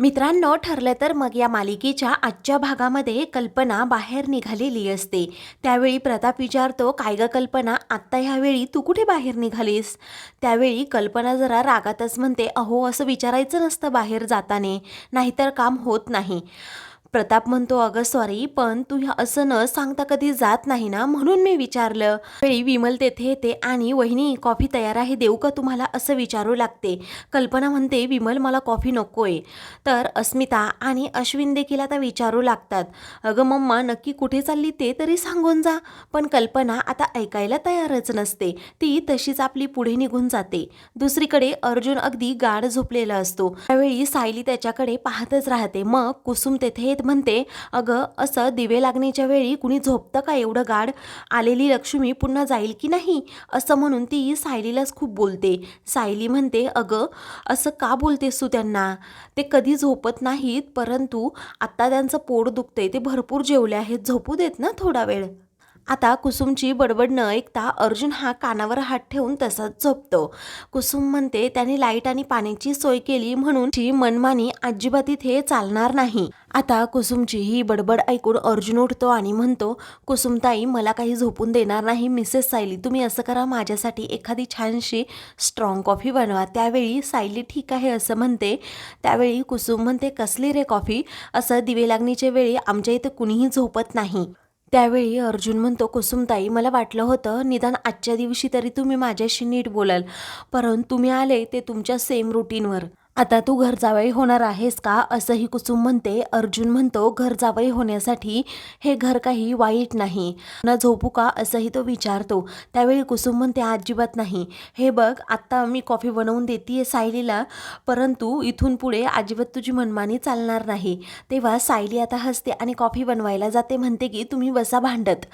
मित्रांनो ठरलं तर मग या मालिकेच्या आजच्या भागामध्ये कल्पना बाहेर निघालेली असते. त्यावेळी प्रताप विचारतो काय ग कल्पना आत्ता ह्यावेळी तू कुठे बाहेर निघालीस? त्यावेळी कल्पना जरा रागातच म्हणते अहो असं विचारायचं नसतं बाहेर जाताने नाहीतर काम होत नाही. प्रताप म्हणतो अगं सॉरी पण तू ह्या असं न सांगता कधी जात नाही ना? म्हणून मी विचारलं. वेळी विमल तेथे येते आणि वहिनी कॉफी तयार आहे देऊ का तुम्हाला? असं विचारू लागते. कल्पना म्हणते विमल मला कॉफी नकोय. तर अस्मिता आणि अश्विन देखील आता विचारू लागतात. अगं मम्मा नक्की कुठे चालली ते तरी सांगून जा. पण कल्पना आता ऐकायला तयारच नसते. ती तशीच आपली पुढे निघून जाते. दुसरीकडे अर्जुन अगदी गाढ झोपलेला असतो. त्यावेळी सायली त्याच्याकडे पाहतच राहते. मग कुसुम तेथे येत म्हणते अगं असं दिवे लागण्याच्या वेळी कुणी झोपतं का एवढं गाढ? आलेली लक्ष्मी पुन्हा जाईल की नाही? असं म्हणून ती सायलीलाच खूप बोलते. सायली म्हणते अगं असं का बोलतेस तू त्यांना? ते कधी झोपत नाहीत परंतु आत्ता त्यांचं पोट दुखतंय ते भरपूर जेवले आहेत. झोपू देत ना थोडा वेळ? आता कुसुमची बडबड न ऐकता अर्जुन हा कानावर हात ठेवून तसाच झोपतो. कुसुम म्हणते त्याने लाइट आणि पाण्याची सोय केली म्हणून ती मनमानी अजिबात इथे चालणार नाही. आता कुसुमची ही बडबड ऐकून अर्जुन उठतो आणि म्हणतो कुसुमताई मला काही झोपून देणार नाही मिसेस सायली तुम्ही असं करा माझ्यासाठी एखादी छानशी स्ट्रॉंग कॉफी बनवा. त्यावेळी सायली ठीक आहे असं म्हणते. त्यावेळी कुसुम म्हणते कसली रे कॉफी असं दिवे लागणीच्या वेळी आमच्या इथं कुणीही झोपत नाही. त्यावेळी अर्जुन म्हणतो कुसुमताई मला वाटलं होतं निदान आजच्या दिवशी तरी तुम्ही माझ्याशी नीट बोलाल. परंतु तुम्ही आले ते तुमच्या सेम रुटीनवर आता तू घर जावई होणार आहेस का? असंही कुसुम म्हणते. अर्जुन म्हणतो घर जावई होण्यासाठी हे घर काही वाईट नाही. न झोपू का? असंही तो विचारतो. त्यावेळी कुसुम म्हणते अजिबात नाही. हे बघ आत्ता मी कॉफी बनवून देते सायलीला परंतु इथून पुढे अजिबात तुझी मनमानी चालणार नाही. तेव्हा सायली आता हसते आणि कॉफी बनवायला जाते. म्हणते की तुम्ही बसा भांडत.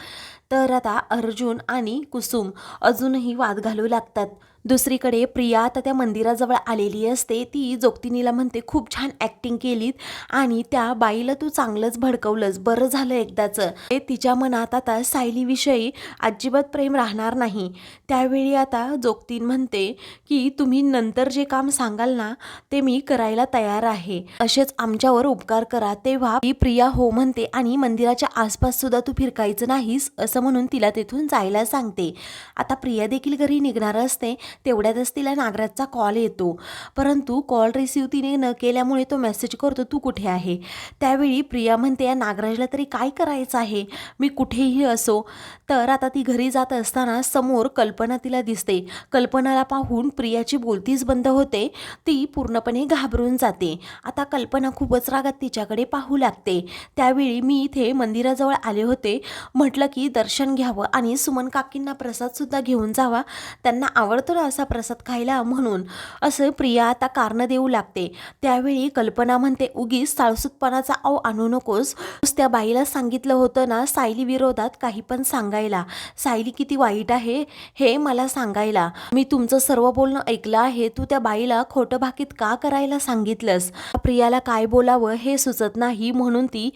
तर आता अर्जुन आणि कुसुम अजूनही वाद घालू लागतात. दुसरीकडे प्रिया आता त्या मंदिराजवळ आलेली असते. ती जोगतिनीला म्हणते खूप छान ॲक्टिंग केलीत आणि त्या बाईला तू चांगलंच भडकवलंस. बरं झालं एकदाचं. ते तिच्या मनात आता सायलीविषयी अजिबात प्रेम राहणार नाही. त्यावेळी आता जोगतीन म्हणते की तुम्ही नंतर जे काम सांगाल ना ते मी करायला तयार आहे. असेच आमच्यावर उपकार करा. तेव्हा ती प्रिया हो म्हणते आणि मंदिराच्या आसपास सुद्धा तू फिरकायचं नाहीस असं म्हणून तिला तिथून जायला सांगते. आता प्रिया देखील घरी निघणार असते. तेवढ्यातच तिला नागराजचा कॉल येतो. परंतु कॉल रिसीव तिने न केल्यामुळे तो मेसेज करतो तू कुठे आहे? त्यावेळी प्रिया म्हणते या नागराजला तरी काय करायचं आहे? मी कुठेही असो. तर आता ती घरी जात असताना समोर कल्पना तिला दिसते. कल्पनाला पाहून प्रियाची बोलतीच बंद होते. ती पूर्णपणे घाबरून जाते. आता कल्पना खूपच रागात तिच्याकडे पाहू लागते. त्यावेळी मी इथे मंदिराजवळ आले होते. म्हटलं की दर्शन घ्यावं आणि सुमन काकींना प्रसादसुद्धा घेऊन जावा. त्यांना आवडतो ना असा प्रसाद खायला म्हणून. असं प्रिया आता कारणं देऊ लागते. त्यावेळी कल्पना म्हणते उगीच साळसूतपणाचा आव आणू नकोस. त्या बाईला सांगितलं होतं ना सायली विरोधात काही पण सांगा सांगायला सायली किती वाईट आहे हे मला सांगायला. मी तुमचं सर्व बोलणं ऐकलं आहे तू त्या बाईला खोटं भाकीत का करायला सांगितलंस? प्रियाला काय बोलावं हे सुचत नाही म्हणून ती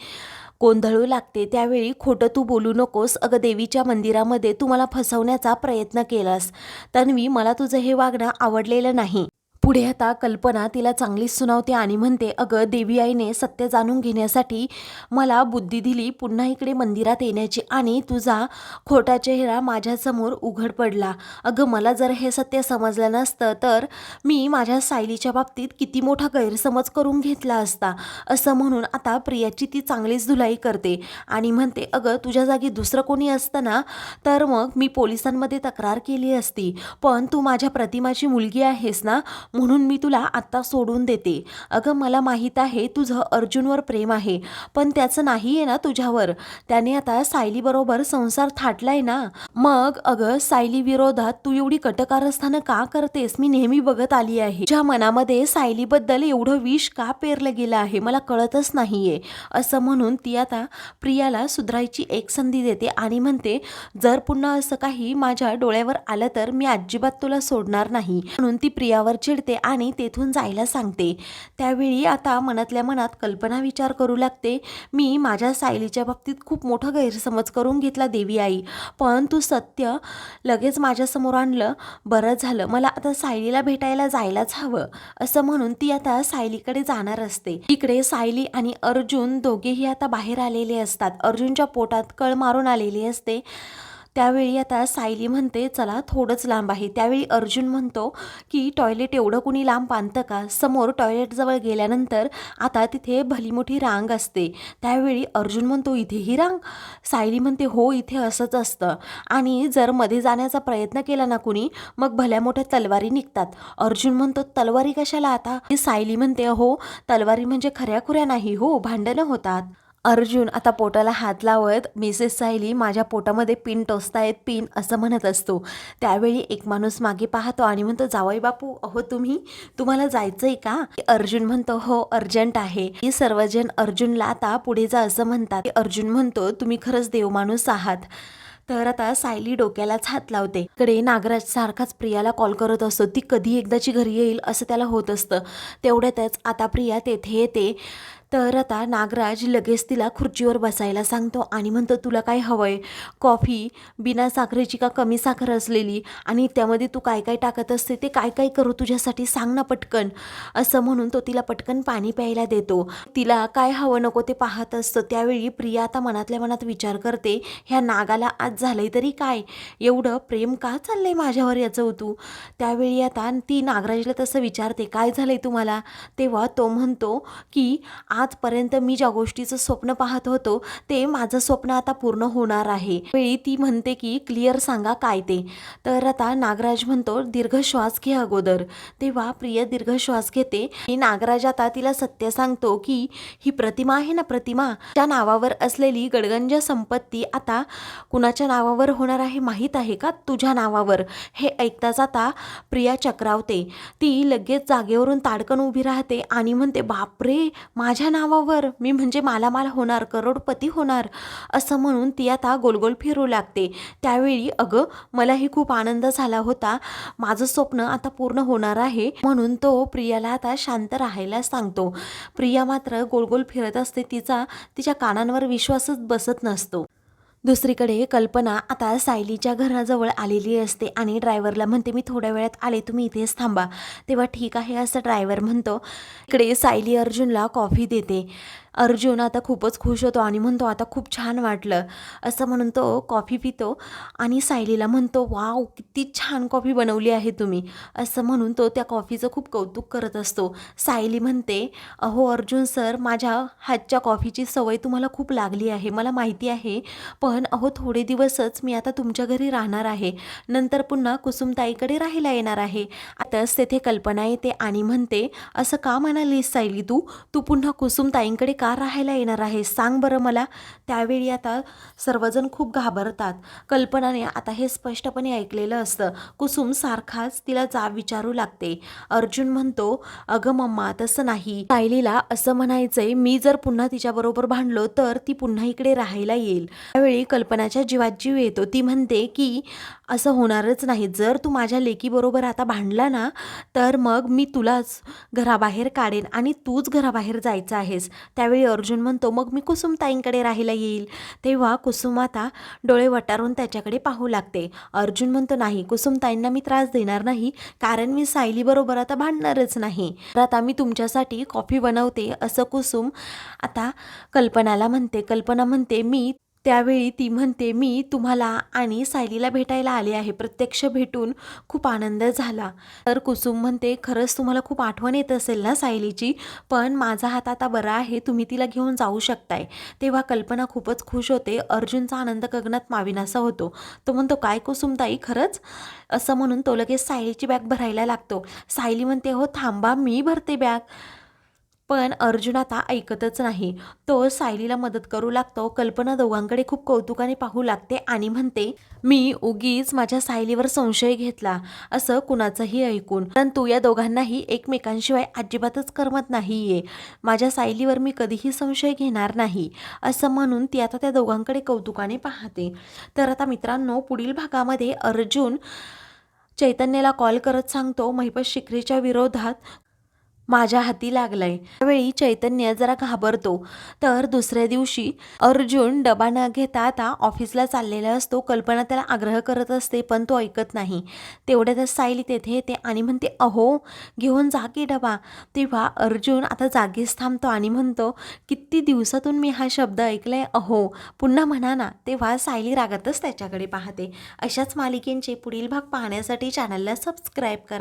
गोंधळू लागते. त्यावेळी खोटं तू बोलू नकोस. अगं देवीच्या मंदिरामध्ये तू मला फसवण्याचा प्रयत्न केलास. तन्वी मला तुझं हे वागणं आवडलेलं नाही. पुढे आता कल्पना तिला चांगलीच सुनावते आणि म्हणते अगं देवी आईने सत्य जाणून घेण्यासाठी मला बुद्धी दिली पुन्हा इकडे मंदिरात येण्याची आणि तुझा खोटा चेहरा माझ्यासमोर उघड पडला. अगं मला जर हे सत्य समजलं नसतं तर मी माझ्या सायलीच्या बाबतीत किती मोठा गैरसमज करून घेतला असता. असं म्हणून आता प्रियाची ती चांगलीच धुलाई करते आणि म्हणते अगं तुझ्या जागी दुसरं कोणी असतं ना तर मग मी पोलिसांमध्ये तक्रार केली असती. पण तू माझ्या प्रतिमाची मुलगी आहेस ना म्हणून मी तुला आत्ता सोडून देते. अगं मला माहीत आहे तुझं अर्जुनवर प्रेम आहे पण त्याचं नाही आहे ना तुझ्यावर. त्याने आता सायलीबरोबर संसार थाटलाय ना? मग अगं सायली विरोधात तू एवढी कटकारस्थानं का करतेस? मी नेहमी बघत आली आहे. ज्या मनामध्ये सायलीबद्दल एवढं विष का पेरलं गेलं आहे? मला कळतच नाहीये. असं म्हणून ती आता प्रियाला सुधरायची एक संधी देते आणि म्हणते जर पुन्हा असं काही माझ्या डोळ्यावर आलं तर मी अजिबात तुला सोडणार नाही. म्हणून ती प्रियावर चिड चिडते आणि तेथून जायला सांगते. त्यावेळी आता मनातल्या मनात कल्पना विचार करू लागते. मी माझ्या सायलीच्या बाबतीत खूप मोठा गैरसमज करून घेतला देवी आई. पण तू सत्य लगेच माझ्यासमोर आणलं. बरं झालं मला आता सायलीला भेटायला जायलाच हवं. असं म्हणून ती आता सायलीकडे जाणार असते. इकडे सायली आणि अर्जुन दोघेही आता बाहेर आलेले असतात. अर्जुनच्या पोटात कळ मारून आलेली असते. त्यावेळी आता सायली म्हणते चला थोडंच लांब आहे. त्यावेळी अर्जुन म्हणतो की टॉयलेट एवढं कुणी लांब बांधतं का? समोर टॉयलेटजवळ गेल्यानंतर आता तिथे भली मोठी रांग असते. त्यावेळी अर्जुन म्हणतो इथेही रांग? सायली म्हणते हो इथे असंच असतं. आणि जर मध्ये जाण्याचा प्रयत्न केला ना कुणी मग भल्या मोठ्या तलवारी निघतात. अर्जुन म्हणतो तलवारी कशाला आता? सायली म्हणते हो तलवारी म्हणजे खऱ्याखुऱ्या नाही हो भांडणं होतात. अर्जुन आता पोटाला हात लावत मिसेस सायली माझ्या पोटामध्ये पिन टोचतायत पिन असं म्हणत असतो. त्यावेळी एक माणूस मागे पाहतो आणि म्हणतो जावई बापू अहो तुम्ही? तुम्हाला जायचंय का? अर्जुन म्हणतो हो अर्जंट आहे. ही सर्वजण अर्जुनला आता पुढे जा असं म्हणतात. अर्जुन म्हणतो तुम्ही खरंच देव माणूस आहात. तर आता सायली डोक्यालाच हात लावते. इकडे नागराज सारखाच प्रियाला कॉल करत असतो. ती कधी एकदाची घरी येईल असं त्याला होत असतं. तेवढ्यातच आता प्रिया तेथे येते. तर आता नागराज लगेच तिला खुर्चीवर बसायला सांगतो आणि म्हणतो तुला काय हवंय? कॉफी बिना साखरेची का कमी साखर असलेली? आणि त्यामध्ये तू काय काय टाकत असते? ते काय काय करू तुझ्यासाठी? सांग ना पटकन. असं म्हणून तो तिला पटकन पाणी प्यायला देतो. तिला काय हवं नको ते पाहत असतं. त्यावेळी प्रिया आता मनातल्या मनात विचार करते ह्या नागाला आज झालंय तरी काय? एवढं प्रेम का चाललंय माझ्यावर याचं तू? त्यावेळी आता ती नागराजला तसं विचारते काय झालंय तुम्हाला? तेव्हा तो म्हणतो की आजपर्यंत मी ज्या गोष्टीचं स्वप्न पाहत होतो ते माझं स्वप्न आता पूर्ण होणार आहे. वेळी ती म्हणते की क्लिअर सांगा काय ते? तर आता नागराज म्हणतो दीर्घ श्वास घे अगोदर. तेव्हा प्रिय दीर्घ श्वास घेते आणि नागराज आता तिला सत्य सांगतो की ही प्रतिमा आहे ना प्रतिमा? त्या नावावर असलेली गडगंज संपत्ती आता कुणाच्या नावावर होणार आहे माहीत आहे का? तुझ्या नावावर. हे ऐकताच आता प्रिया चक्रावते. ती लगेच जागेवरून ताडकन उभी राहते आणि म्हणते बापरे! माझ्या नावावर. मी म्हणजे मालामाल होणार करोडपती होणार असं म्हणून ती आता गोलगोल फिरू लागते. त्यावेळी अगं मलाही खूप आनंद झाला होता. माझं स्वप्न आता पूर्ण होणार आहे म्हणून तो प्रियाला आता शांत राहायला सांगतो. प्रिया मात्र गोलगोल फिरत असते तिचा तिच्या कानांवर विश्वासच बसत नसतो. दुसरीकडे कल्पना आता सायलीच्या घराजवळ आलेली असते आणि ड्रायव्हरला म्हणते मी थोड्या वेळात आले तुम्ही इथेच थांबा. तेव्हा ठीक आहे असं ड्रायव्हर म्हणतो. इकडे सायली अर्जुनला कॉफी देते. अर्जुन आता खूपच खुश होतो आणि म्हणतो आता खूप छान वाटलं. असं म्हणून तो कॉफी पितो. आणि सायलीला म्हणतो वाव किती छान कॉफी बनवली आहे तुम्ही. असं म्हणून तो त्या कॉफीचं खूप कौतुक करत असतो. सायली म्हणते अहो अर्जुन सर माझ्या हातच्या कॉफीची सवय तुम्हाला खूप लागली आहे मला माहिती आहे. पण अहो थोडे दिवसच मी आता तुमच्या घरी राहणार आहे. नंतर पुन्हा कुसुमताईकडे राहायला येणार आहे. आताच तेथे कल्पना येते आणि म्हणते असं का म्हणालीस सायली तू? तू पुन्हा कुसुमताईंकडे का राहायला येणार आहे? सांग बरं मला. त्यावेळी आता सर्वजण खूप घाबरतात. कल्पनाने आता हे स्पष्टपणे ऐकलेलं असतं. कुसुम सारखाच तिला जाब विचारू लागते. अर्जुन म्हणतो अगं मम्मा तसं नाही. सायलीला असं म्हणायचंय मी जर पुन्हा तिच्याबरोबर भांडलो तर ती पुन्हा इकडे राहायला येईल. त्यावेळी कल्पनाच्या जीवात जीव येतो. ती म्हणते की असं होणारच नाही. जर तू माझ्या लेकीबरोबर आता भांडला ना तर मग मी तुलाच घराबाहेर काढेन आणि तूच घराबाहेर जायचं आहेस. त्यावेळी अर्जुन म्हणतो मग मी कुसुमताईंकडे राहायला येईल. तेव्हा कुसुम आता डोळे वटारून त्याच्याकडे पाहू लागते. अर्जुन म्हणतो नाही कुसुमताईंना मी त्रास देणार नाही कारण मी सायलीबरोबर आता भांडणारच नाही. तर आता मी तुमच्यासाठी कॉफी बनवते असं कुसुम आता कल्पनाला म्हणते. कल्पना म्हणते मी त्यावेळी ती म्हणते मी तुम्हाला आणि सायलीला भेटायला आले आहे. प्रत्यक्ष भेटून खूप आनंद झाला. तर कुसुम म्हणते खरंच तुम्हाला खूप आठवण येत असेल ना सायलीची पण माझा हात आता बरा आहे. तुम्ही तिला घेऊन जाऊ शकताय. तेव्हा कल्पना खूपच खुश होते. अर्जुनचा आनंद गगनात माविनासा होतो. तो म्हणतो काय कुसुमताई खरंच? असं म्हणून तो लगेच सायलीची बॅग भरायला लागतो. सायली म्हणते हो थांबा मी भरते बॅग. पण अर्जुन आता ऐकतच नाही. तो सायलीला मदत करू लागतो. कल्पना दोघांकडे खूप कौतुकाने पाहू लागते आणि म्हणते मी उगीच माझ्या सायलीवर संशय घेतला. असं कुणाचंही ऐकून. परंतु या दोघांनाही एकमेकांशिवाय अजिबातच करमत नाहीये. माझ्या सायलीवर मी कधीही संशय घेणार नाही. असं म्हणून ती आता त्या दोघांकडे कौतुकाने पाहते. तर आता मित्रांनो पुढील भागामध्ये अर्जुन चैतन्याला कॉल करत सांगतो महिपत शिखरेच्या विरोधात माझ्या हाती लागलाय. त्यावेळी चैतन्य जरा घाबरतो. तर दुसऱ्या दिवशी अर्जुन डबा न घेता आता ऑफिसला चाललेला असतो. कल्पना त्याला आग्रह करत असते पण तो ऐकत नाही. तेवढ्यातच सायली तेथे येते आणि म्हणते अहो घेऊन जा की डबा. तेव्हा अर्जुन आता जागीच थांबतो आणि म्हणतो किती दिवसातून मी हा शब्द ऐकलाय? अहो पुन्हा म्हणा ना. तेव्हा सायली रागातच त्याच्याकडे पाहते. अशाच मालिकेंचे पुढील भाग पाहण्यासाठी चॅनलला सबस्क्राईब करा.